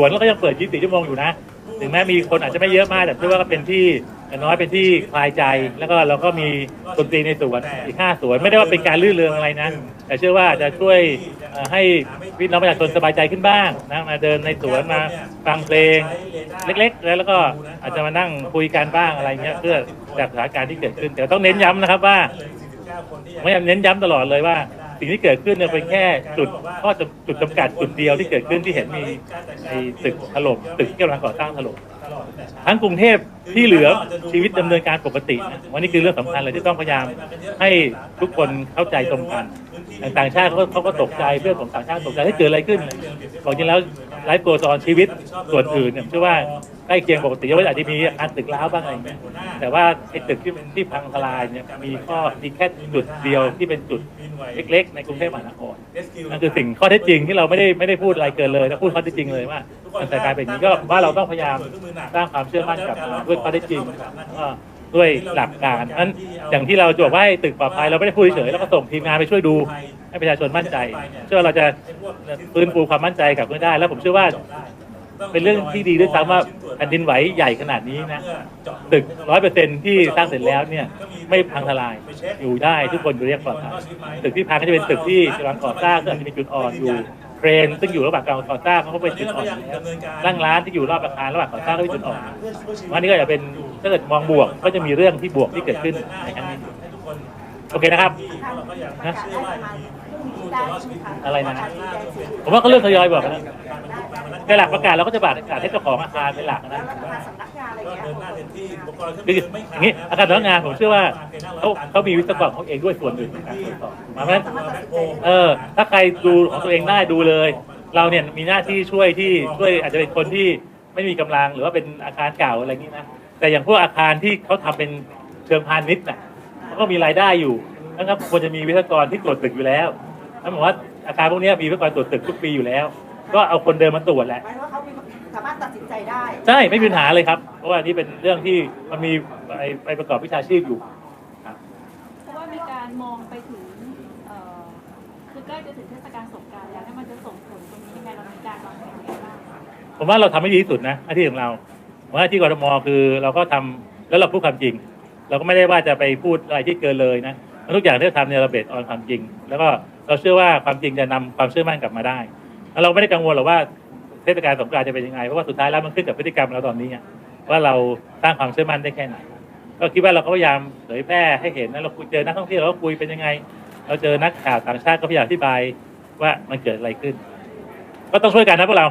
วนเราก็ยังเปิด 24 ชั่วโมงอยู่นะ ถึงแม้มีคนอาจจะไม่เยอะมาก แต่เชื่อว่าก็เป็นที่อย่างน้อยเป็นที่คลายใจ แล้วก็เราก็มีดนตรีในสวนอีก 5 สวน ไม่ได้ว่าเป็นการลื่นเริงอะไรนะ แต่เชื่อว่าจะช่วยให้พี่น้องประชาชนสบายใจขึ้นบ้างนะมาเดินในสวนมาฟังเพลงเล็กๆ แล้วก็อาจจะมานั่งคุยกันบ้างอะไรเงี้ยเพื่อจากสถานการณ์ที่เกิดขึ้น แต่ต้องเน้นย้ำนะครับว่าผมพยายามเน้นย้ำตลอดเลยว่า สิ่งที่เกิดขึ้นเนี่ยเป็นแค่จุดข้อจำจุดจำกัดจุดเดียวที่เกิดขึ้นที่เห็นมีไอ้ตึกถล่มตึกที่กำลังก่อสร้างถล่มทั้งกรุงเทพที่เหลือชีวิตดำเนินการปกตินะวันนี้คือเรื่องสำคัญเลยที่ต้องพยายามให้ทุกคนเข้าใจตรงกันอย่าง ต่างชาติเขาก็เขาก็ตกใจเพื่อนของต่างชาติตกใจให้เกิดอะไรขึ้นบอกจริงแล้วไลฟ์โกซอนชีวิตส่วนอื่นเนี่ยเชื่อว่าใกล้เคียงปกติยกเว้นอาจจะมีอาคารตึกร้าวบ้างอะไรเงี้ยแต่ว่าไอ้ตึกที่ที่พังทลายเนี่ยมีข้อมีแค่จุดเดียวที่เป็นจุดเล็ก ๆ ในกรุงเทพมหานครนั่นคือสิ่งข้อเท็จจริงที่เราไม่ได้ไม่ได้พูดอะไรเกินเลยนะพูดข้อเท็จจริงเลยว่ามันแต่กลายเป็นอย่างนี้ก็ว่าเราต้องพยายามสร้างความเชื่อมั่นกับด้วยข้อเท็จจริงวก็ ด้วยหลักการนั้นอย่างที่เราจะบอกว่าให้ตึกปลอดภัยเราไม่ได้พูดเฉยแล้วก็ส่งทีมงานไปช่วยดูให้ประชาชนมั่นใจ เชื่อว่าเราจะฟื้นฟูความมั่นใจกลับขึ้นได้ แล้วผมเชื่อว่าเป็นเรื่องที่ดีด้วยซ้ำว่าแผ่นดินไหวใหญ่ขนาดนี้นะตึกร้อยเปอร์เซ็นที่สร้างเสร็จแล้วเนี่ยไม่พังทลายอยู่ได้ทุกคนอยู่เรียกปลอดภัยตึกที่พังก็จะเป็นตึกที่กำลังก่อสร้างซึ่งอาจจะมีจุดอ่อนอยู่เครนซึ่งอยู่ระหว่างการก่อสร้างเขาก็เป็นจุดอ่อนอยู่แล้วนั่งร้านที่อยู่รอบอาคารระหว่างก่อสร้างก็เป็นจุดอ่อนวันนี้ก็จะเป็น ถ้าเกิดมองบวกก็จะมีเรื่องที่บวกที่เกิดขึ้นในครั้งนี้โอเคนะครับนะได้ใช่ไหมคะอะไรนะผมว่าเขาเริ่มทยอยบอกกันแล้วในหลักประกาศเราก็จะประกาศให้เจ้าของอาคารเป็นหลักนะแล้วประธานสำนักงานอะไรเงี้ยคืออย่างนี้อาคารสำนักงานผมเชื่อว่าเขาเขามีวิศวกรของเขาเองด้วยส่วนหนึ่งในการตรวจสอบมาเพราะฉะนั้นสามารถตัดสินใจเออ ถ้าใครดูของตัวเองได้ดูเลย เราเนี่ยมีหน้าที่ช่วยที่ช่วยอาจจะเป็นคนที่ไม่มีกำลังหรือว่าเป็นอาคารเก่าอะไรอย่างนี้นะ แต่อย่างพวกอาคารที่เขาทำเป็นเชิงพาณิชย์น่ะเขาก็มีรายได้อยู่แล้วก็ควรจะมีวิศวกรที่ตรวจตึกอยู่แล้วนั่นหมายว่าอาคารพวกเนี้ยมีวิศวกรตรวจตึกทุกปีอยู่แล้ว ก็เอาคนเดิมมาตรวจแหละหมายถึงว่าเขามีสามารถตัดสินใจได้ใช่ไม่มีปัญหาเลยครับเพราะว่านี่เป็นเรื่องที่มันมีไปไปประกอบวิชาชีพอยู่ครับเพราะว่ามีการมองไปถึงเอ่อคือใกล้จะถึงเทศกาลสงกรานต์แล้วถ้ามันจะส่งผลตรงนี้ยังไงเรามีการวางแผนยังไงบ้างคะผมว่าเราทำให้ดีที่สุดนะหน้าที่ของเราผม ว่าที่กรทมคือเราก็ทำแล้วเราพูดความจริง เราก็ไม่ได้ว่าจะไปพูดอะไรที่เกินเลยนะทุกอย่างที่เราทำเนี่ยเราเบสออนความจริง แล้วก็เราเชื่อว่าความจริงจะนำความเชื่อมั่นกลับมาได้แล้วเราไม่ได้กังวลหรอกว่าเทศกาลสงกรานต์จะเป็นยังไงเพราะว่าสุดท้ายแล้วมันขึ้นกับพฤติกรรมเราตอนนี้ว่าเราสร้างความเชื่อมั่นได้แค่ไหนก็คิดว่าเราก็พยายามเผยแพร่ให้เห็นนะเราคุยเจอนักท่องเที่ยวเราคุยเป็นยังไง เราเจอนักข่าวต่างชาติก็พยายามอธิบายว่ามันเกิดอะไรขึ้น ก็ต้องช่วยกันนะพวกเรา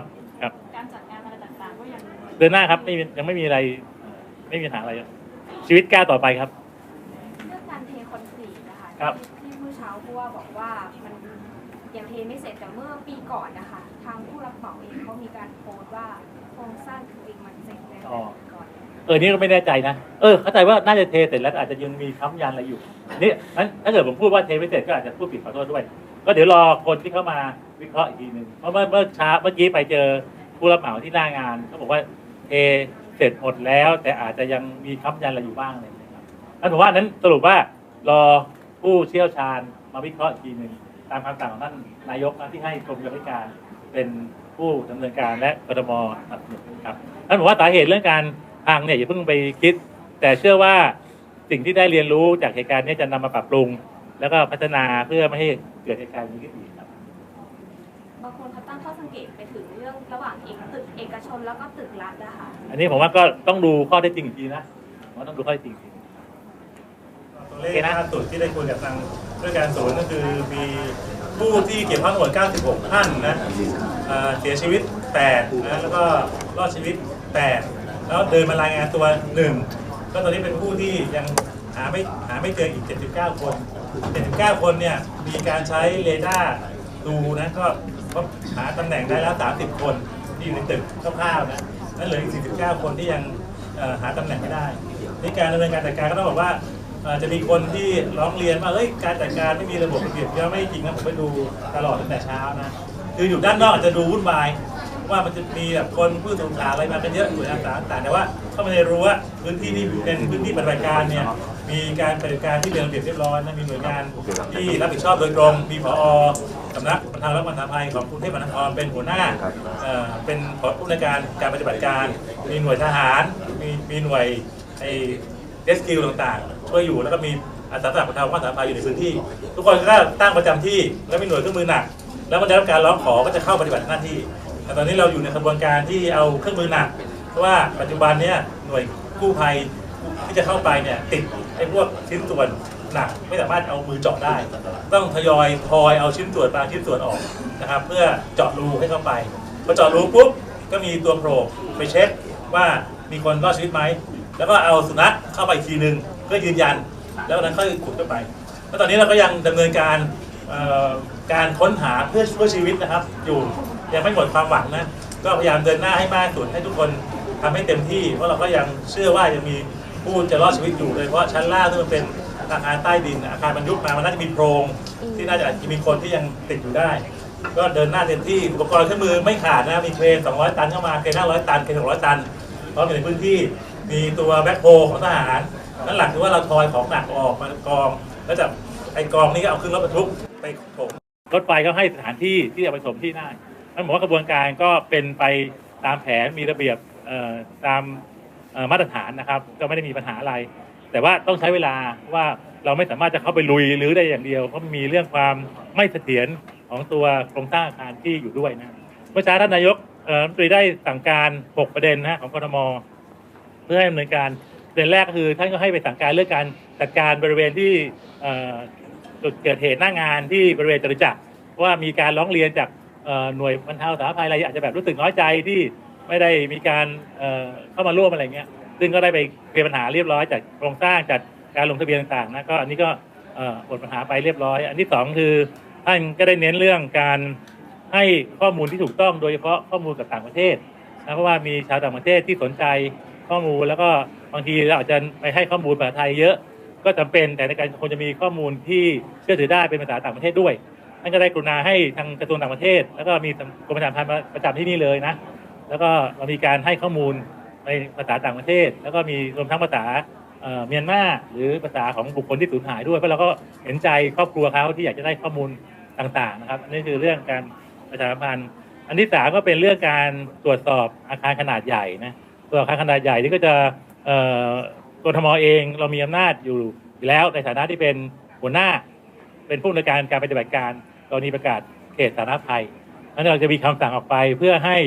เดินหน้าครับไม่มียังไม่มีอะไรเอ่อไม่มีปัญหาอะไรครับชีวิตก้าวต่อไปครับ เรื่องการเทคอนกรีตนะคะครับ ที่เมื่อเช้าผู้ว่าบอกว่ามันยังเทไม่เสร็จแต่เมื่อปีก่อนนะคะ ทางผู้รับเหมาเองเขามีการโพสต์ว่าโครงสร้างจริงๆมันเสร็จแล้วอ๋อก่อน เออนี่ก็ไม่แน่ใจนะเออเข้าใจว่าน่าจะเทเสร็จแล้วแต่อาจจะยังมีค้ำยันอะไรอยู่นี่นั้นถ้าเกิดผมพูดว่าเทไม่เสร็จก็อาจจะพูดผิดขอโทษด้วย ก็เดี๋ยวรอคนที่เข้ามาวิเคราะห์อีกทีหนึ่งเพราะเมื่อเมื่อเช้าเมื่อกี้ไปเจอผู้รับเหมาที่หน้างานเขาบอกว่า เทเสร็จหมดแล้ว แต่อาจจะยังมีค้ำยันอะไรอยู่บ้างอะไรอย่างเงี้ยครับนั้นผมว่านั้นสรุปว่ารอผู้เชี่ยวชาญมาวิเคราะห์อีกทีหนึ่งตามคำสั่งของท่านนายกนะที่ให้กรมโยธาธิการเป็นผู้ดำเนินการและกทมสนับสนุนครับท่นบอกว่าสาเหตุเรื่องการพังเนี่ยอย่าเพิ่งไปคิด แต่เชื่อว่าสิ่งที่ได้เรียนรู้จากเหตุการณ์นี้จะนำมาปรับปรุง แล้วก็พัฒนาเพื่อไม่ให้เกิดเหตุการณ์นี้ขึ้นอีกครับ บางคนเขาตั้งข้อสังเกตไปถึงเรื่องระหว่างเอก เอกชนแล้วก็ตึกรัฐนะคะอันนี้ผมว่าก็ต้องดูข้อเท็จจริงอีกทีนะผมว่าต้องดูข้อเท็จจริงอีกที ตัวเลขล่าสุดที่ได้คุยกับทางด้วยการศูนย์ก็คือมีผู้ที่เกี่ยวข้องทั้งหมด 96 ท่านนะเอ่อเสียชีวิต 8 นะ แล้วก็รอดชีวิต 8 แล้วเดินมารายงานตัว 1 ก็ตอนนี้เป็นผู้ที่ยังหาไม่หาไม่เจออีก 79 คน 79 คนเนี่ย มีการใช้เรดาร์ดูนะ ก็ก็หาตำแหน่งได้แล้ว 30 คน ที่อยู่ในตึกคร่าวๆนะนั่นเหลืออีก 49 คนที่ยังหาตำแหน่งไม่ได้ในการดำเนินการจัดการก็ต้องบอกว่าจะมีคนที่ร้องเรียนว่าเฮ้ยการจัดการไม่มีระบบระเบียบเยอะไม่จริงนะผมไปดูตลอดตั้งแต่เช้านะคืออยู่ด้านนอกอาจจะดูวุ่นวาย ว่ามันจะมีแบบคนผู้สงสารอะไรมากันเยอะอยู่ต่างๆแต่ว่าเข้ามาในรั้ว่าพื้นที่ที่เป็นพื้นที่ปฏิบัติการเนี่ยมีการปฏิบัติการที่เป็นระเบียบเรียบร้อยนะมีหน่วยงานที่รับผิดชอบโดยตรงมีผอสำนักประธานรัฐมนตรีภัยของกรุงเทพมหานครเป็นหัวหน้าเป็นผู้ในวยการการปฏิบัติการ มีหน่วยทหาร มีมีหน่วยไอ้เดสกิลต่างๆ ช่วยอยู่แล้วก็มีอาสาสมัครประธานรัฐมนตรีภัยอยู่ในพื้นที่ ทุกคนก็ตั้งประจำที่แล้วมีหน่วยเครื่องมือหนัก แล้วมันได้รับการร้องขอก็จะเข้าปฏิบัติหน้าที่ แต่ตอนนี้เราอยู่ในกระบวนการที่เอาเครื่องมือหนัก เพราะว่าปัจจุบันเนี้ยหน่วยกู้ภัยที่จะเข้าไปเนี่ยติดไอ้พวกชิ้นส่วนหนักไม่สามารถเอามือเจาะได้ ต้องทยอยพลอยเอาชิ้นส่วนบางชิ้นส่วนออกนะครับ เพื่อเจาะรูให้เข้าไปพอเจาะรูปุ๊บก็มีตัวโปรไปเช็คว่ามีคนรอดชีวิตไหมแล้วก็เอาสุนัขเข้าไปอีกทีหนึ่งเพื่อยืนยัน แล้วนั้นค่อยขุดเข้าไป แล้วตอนนี้เราก็ยังดำเนินการการค้นหาเพื่อช่วยชีวิตนะครับอยู่ ยังไม่หมดความหวังนะก็พยายามเดินหน้าให้มากที่สุดให้ทุกคนทำให้เต็มที่ เพราะเราก็ยังเชื่อว่ายังมีผู้จะรอดชีวิตอยู่โดยเฉพาะชั้นล่างที่มันเป็นอาคารใต้ดินอาคารบรรยุกต์มามันน่าจะมีโพรงที่น่าจะอาจจะมีคนที่ยังติดอยู่ได้ ก็เดินหน้าเต็มที่อุปกรณ์เครื่องมือไม่ขาดนะมีเครน200 ตันเข้ามาเครน500 ตันเครน600 ตันพร้อมอยู่ในพื้นที่มีตัวแบ็คโฮของทหารนั่นหลักคือว่าเราทอยของหนักออกมากอง แล้วจากไอ้กองนี้ก็เอาขึ้นรถบรรทุกไปถมรถไฟก็ให้สถานที่ที่จะไปสมที่ได้ นั่นหมายว่ากระบวนการก็เป็นไปตามแผนมีระเบียบตามมาตรฐานนะครับ ก็ไม่ได้มีปัญหาอะไร แต่ว่าต้องใช้เวลาว่าเราไม่สามารถจะเข้าไปลุยหรือได้อย่างเดียว เพราะมีเรื่องความไม่เสถียรของตัวโครงสร้างอาคารที่อยู่ด้วยนะเมื่อเช้าท่านนายกรัฐมนตรีได้สั่งการ 6 ประเด็นนะของกทมเพื่อให้ดำเนินการประเด็นแรกก็คือท่านก็ให้ไปสั่งการเรื่องการจัดการบริเวณที่จุดเกิดเหตุหน้างานที่บริเวณจตุจักรว่ามีการร้องเรียนจาก หน่วยบรรเทาสาธารณภัยอะไรอาจจะแบบรู้สึกน้อยใจที่ไม่ได้มีการเข้ามาร่วมอะไรเงี้ย ซึ่งก็ได้ไปเคลียร์ปัญหาเรียบร้อยจากโครงสร้างจัดการลงทะเบียนต่างๆนะก็อันนี้ก็เอ่อหมดปัญหาไปเรียบร้อย อันที่สองคือท่านก็ได้เน้นเรื่องการให้ข้อมูลที่ถูกต้องโดยเฉพาะข้อมูลกับต่างประเทศนะเพราะว่ามีชาวต่างประเทศที่สนใจข้อมูลแล้วก็บางทีเราอาจจะไปให้ข้อมูลภาษาไทยเยอะ ก็จำเป็นแต่ในการคงจะมีข้อมูลที่เชื่อถือได้เป็นภาษาต่างประเทศด้วยานก็ได้กรุณาให้ทางกระทรวงต่างประเทศ แล้วก็มีกรมประชาสัมพันธ์ประจำที่นี่เลยนะ แล้วก็เรามีการให้ข้อมูลในภาษาต่างประเทศ แล้วก็มีรวมทั้งภาษาเมียนมาหรือภาษาของบุคคลที่สูญหายด้วยเพราะเราก็เห็นใจครอบครัวเขาที่อยากจะได้ข้อมูลต่างๆนะครับนนี้คือเรื่องการประชาสัมพันธ์อันที่สามก็เป็นเรื่องการตรวจสอบอาคารขนาดใหญ่นะตัวอาคารขนาดใหญ่นี่ก็จะเอ่อกทมเองเรามีอำนาจอยู่แล้วในฐานะที่เป็นหัวหน้า เป็นผู้อำนการการปฏิบัติการ กรณีประกาศเขตสาธารณภัยนั้นเราจะมีคำสั่งออกไปเพื่อให้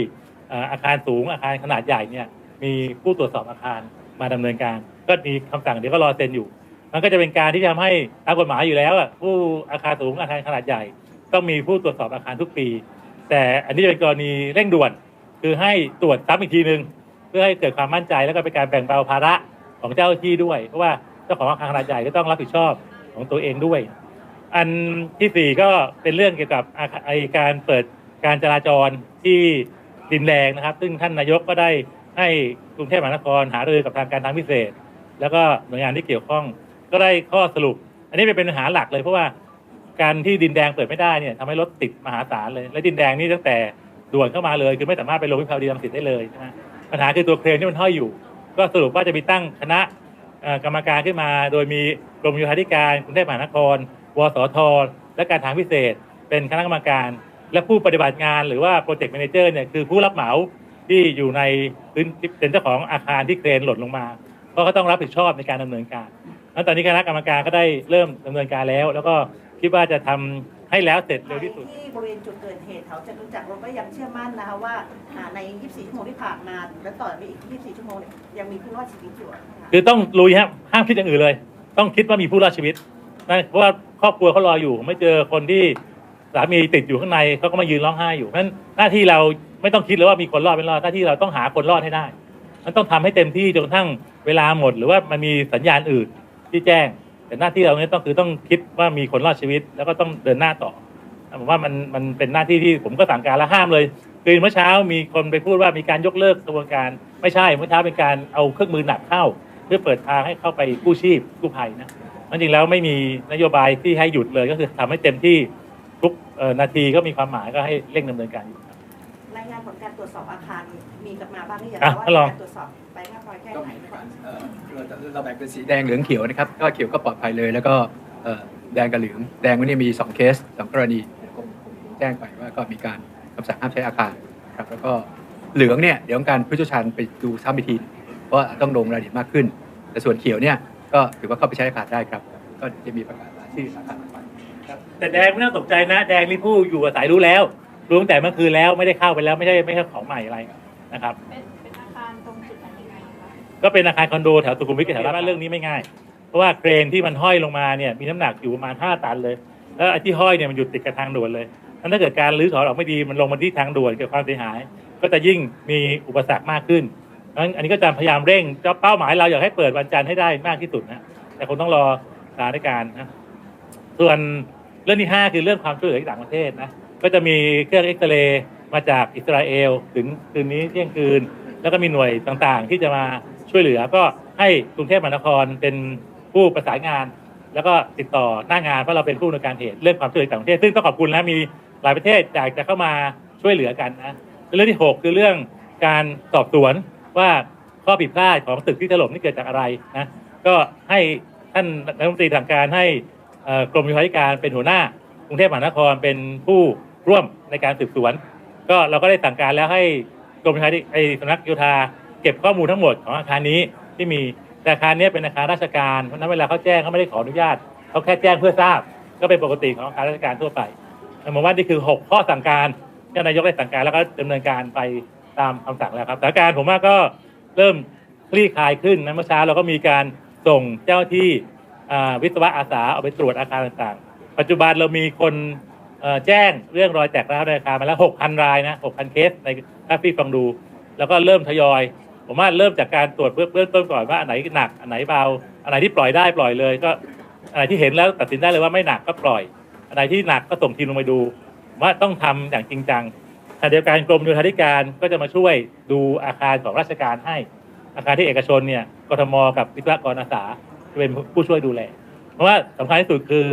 อาคารสูงอาคารขนาดใหญ่เนี่ยมีผู้ตรวจสอบอาคารมาดำเนินการ ก็มีคำสั่งเดี๋ยวก็รอเซ็นอยู่ มันก็จะเป็นการที่ทำให้ตามกฎหมายอยู่แล้วผู้อาคารสูงอาคารขนาดใหญ่ ต้องมีผู้ตรวจสอบอาคารทุกปี แต่อันนี้เป็นกรณีเร่งด่วน คือให้ตรวจซ้ำอีกทีหนึ่งเพื่อให้เกิดความมั่นใจแล้วก็เป็นการแบ่งเบาภาระของเจ้าที่ด้วย เพราะว่าเจ้าของอาคารขนาดใหญ่ก็ต้องรับผิดชอบของตัวเองด้วย อันที่สี่ก็เป็นเรื่องเกี่ยวกับอาคาไอการเปิดการจราจรที่ดินแรงนะครับ ซึ่งท่านนายกก็ได้ให้กรุงเทพมหานครหารือกับทางการทางพิเศษ แล้วก็หน่วยงานที่เกี่ยวข้องก็ได้ข้อสรุป อันนี้เป็นปัญหาหลักเลยเพราะว่าการที่ดินแดงเปิดไม่ได้เนี่ยทำให้รถติดมหาศาลเลย และดินแดงนี่ตั้งแต่ด่วนเข้ามาเลยคือไม่สามารถไปลงวิภาวดีรังสิตได้เลยนะฮะปัญหาคือตัวเครนที่มันห้อยอยู่ ก็สรุปว่าจะมีตั้งคณะกรรมการขึ้นมา โดยมีกรมโยธาธิการกรุงเทพมหานคร วสท และการทางพิเศษ เป็นคณะกรรมการ และผู้ปฏิบัติงานหรือว่าโปรเจกต์แมเนเจอร์เนี่ยคือผู้รับเหมาที่อยู่ในพื้นเป็นเจ้าของอาคารที่เครนหล่นลงมาเพราะเขาต้องรับผิดชอบในการดำเนินการแล้วตอนนี้คณะกรรมการก็ได้เริ่มดำเนินการแล้ว แล้วก็คิดว่าจะทำให้แล้วเสร็จเร็วที่สุดที่บริเวณจุดเกิดเหตุแถวจตุจักรเราก็ยังเชื่อมั่นนะคะว่าอ่าใน 24 ชั่วโมงที่ผ่านมาและต่อไปอีก 24 ชั่วโมงเนี่ยยังมีผู้รอดชีวิตอยู่นะคะคือต้องลุยฮะห้ามคิดอย่างอื่นเลย ต้องคิดว่ามีผู้รอดชีวิตนะเพราะว่า ครอบครัวเขารออยู่ ไม่เจอคนที่สามีติดอยู่ข้างในเขาก็มายืนร้องไห้อยู่เพราะฉะนั้นหน้าที่เราไม่ต้องคิดเลยว่ามีคนรอดไม่รอดหน้าที่เราต้องหาคนรอดให้ได้ มันต้องทำให้เต็มที่จนกระทั่งเวลาหมด หรือว่ามันมีสัญญาณอื่นที่แจ้ง แต่หน้าที่เราเนี่ยต้องคือต้องคิดว่ามีคนรอดชีวิต แล้วก็ต้องเดินหน้าต่อผมว่ามันมันเป็นหน้าที่ที่ผมก็สั่งการและห้ามเลยคือเมื่อเช้ามีคนไปพูดว่ามีการยกเลิกกระบวนการไม่ใช่เมื่อเช้าเป็นการเอาเครื่องมือหนักเข้า เพื่อเปิดทางให้เข้าไปกู้ชีพกู้ภัยนะ มันจริงแล้วไม่มีนโยบายที่ให้หยุดเลยก็คือทำให้เต็มที่ทุกเอ่อนาทีก็มีความหมายก็ให้เร่งดำเนินการอยู่ครับรายงานผลการตรวจสอบอาคารมีกลับมาบ้างหรือยังอะว่าท่านรองการตรวจสอบไปมากน้อยแค่ก็ไหนเอ่อเราเราแบ่งเป็นสีแดงเหลืองเขียวนะครับก็เขียวก็ปลอดภัยเลย แล้วก็เอ่อแดงกับเหลืองแดงวันนี้มี 2 เคส2กรณีแจ้งไปว่าก็มีการคำสั่งห้ามใช้อาคารครับแล้วก็เหลืองเนี่ยเดี๋ยวการผู้เชี่ยวชาญไปดูซ้ำอีกทีเพราะว่าต้องลงรายละเอียดมากขึ้น แต่ส่วนเขียวเนี่ย ก็ถือว่าเข้าไปใช้อาคารได้ครับ ก็จะมีประกาศรายชื่ออาคารออกไปแต่แดงไม่ต้องตกใจนะ แดงนี่ผู้อยู่อาศัยรู้แล้ว รู้ตั้งแต่เมื่อคืนแล้วไม่ได้เข้าไปแล้วไม่ใช่ไม่ใช่ของใหม่อะไรนะครับ เป็นเป็นอาคารตรงจุดไหนยังไงคะก็เป็นอาคารคอนโดแถวสุขุมวิทแถวบ้านเรื่องนี้ไม่ง่าย เพราะว่าเครนที่มันห้อยลงมาเนี่ยมีน้ำหนักอยู่ประมาณ 5 ตันเลย แล้วไอ้ที่ห้อยเนี่ยมันอยู่ติดกับทางด่วนเลยงั้นถ้าเกิดการรื้อถอนออกไม่ดีมันลงมาที่ทางด่วนเกิดความเสียหาย ก็จะยิ่งมีอุปสรรคมากขึ้นงั้น อันนี้ก็จะพยายามเร่งเป้าหมายเราอยากให้เปิดวันจันทร์ให้ได้มากที่สุดนะแต่คงต้องรอสถานการณ์นะส่วนเรื่องที่ห้าคือเรื่องความช่วยเหลือจากต่างประเทศนะก็จะมีเครื่องเอ็กซเรย์มาจากอิสราเอลถึงคืนนี้เที่ยงคืน แล้วก็มีหน่วยต่างๆ ที่จะมาช่วยเหลือ ก็ให้กรุงเทพมหานครเป็นผู้ประสานงาน แล้วก็ติดต่อหน้างานเพราะเราเป็นผู้ในการเหตุเรื่องความช่วยเหลือต่างประเทศ ซึ่งต้องขอบคุณนะมีหลายประเทศอยากจะเข้ามาช่วยเหลือกันนะเรื่องที่หกคือเรื่องการสอบสวน ว่าข้อผิดพลาดของตึกที่ถล่มนี่เกิดจากอะไรนะก็ให้ท่านรัฐมนตรีทางการให้กรมโยธาธิการเป็นหัวหน้ากรุงเทพมหานครเป็นผู้ร่วมในการสืบสวน ก็เราก็ได้สั่งการแล้วให้กรมโยธาไอ้สำนักโยธาเก็บข้อมูลทั้งหมดของอาคารนี้ที่มีแต่อาคารนี้เป็นอาคารราชการเพราะนั้นเวลาเขาแจ้งเขาไม่ได้ขออนุญาตเขาแค่แจ้งเพื่อทราบ ก็เป็นปกติของอาคารราชการทั่วไปผมว่านี่คือ 6 ข้อสั่งการที่นายกได้สั่งการแล้วก็ดำเนินการไป ตามคำสั่งแล้วครับสถานการณ์ผมว่าก็เริ่มคลี่คลายขึ้นนะเมื่อเช้าเราก็มีการส่งเจ้าที่วิศวะอาสาเอาไปตรวจอาคารต่างๆ ปัจจุบันเรามีคนแจ้งเรื่องรอยแตกร้าวในอาคารมาแล้ว 6,000 รายนะ 6,000 เคสในถ้าพี่ฟังดู แล้วก็เริ่มทยอย ผมว่าเริ่มจากการตรวจเบื้องเบื้องต้นก่อนว่าอันไหนหนักอันไหนเบา อันไหนที่ปล่อยได้ปล่อยเลยก็อันไหนที่เห็นแล้วตัดสินได้เลยว่าไม่หนักก็ปล่อย อันไหนที่หนักก็ส่งทีมลงไปดูว่าต้องทำอย่างจริงจัง ขณะเดียวกันกรมโยธาธิการก็จะมาช่วยดูอาคารของราชการให้ อาคารที่เอกชนเนี่ยกทมกับวิศวกรอาสาจะเป็นผู้ช่วยดูแล เพราะว่าสำคัญที่สุดคือ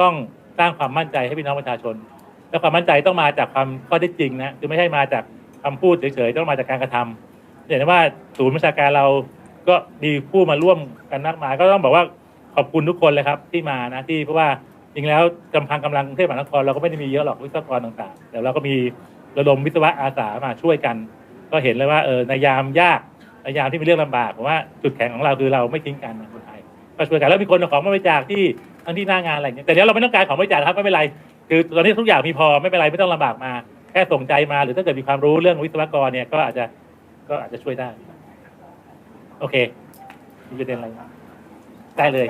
ต้องสร้างความมั่นใจให้พี่น้องประชาชน และความมั่นใจต้องมาจากความข้อเท็จจริงนะคือไม่ใช่มาจากคำพูดเฉยๆต้องมาจากการกระทำเห็นได้ว่าศูนย์ประชาการเราก็มีผู้มาร่วมกันมากมาย ก็ต้องบอกว่าขอบคุณทุกคนเลยครับที่มานะที่เพราะว่าจริงแล้วกำพังกำลังกรุงเทพมหานครเราก็ไม่ได้มีเยอะหรอกวิศวกรต่างๆ แต่เราก็มี ระดมวิศวะอาสามาช่วยกัน ก็เห็นเลยว่าเออในยามยากในยามที่มีเรื่องลำบากผมว่าจุดแข็งของเราคือเราไม่ทิ้งกันคนไทยก็ช่วยกันแล้วมีคนของมาบริจาคที่ทั้งที่หน้างานอะไรอย่างเงี้ยแต่เดี๋ยวเราไม่ต้องการของบริจาคครับไม่เป็นไรคือตอนนี้ทุกอย่างมีพอไม่เป็นไรไม่ต้องลำบากมา แค่ส่งใจมาหรือถ้าเกิดมีความรู้เรื่องวิศวกรเนี่ยก็อาจจะก็อาจจะช่วยได้ โอเคมีประเด็นอะไรได้เลย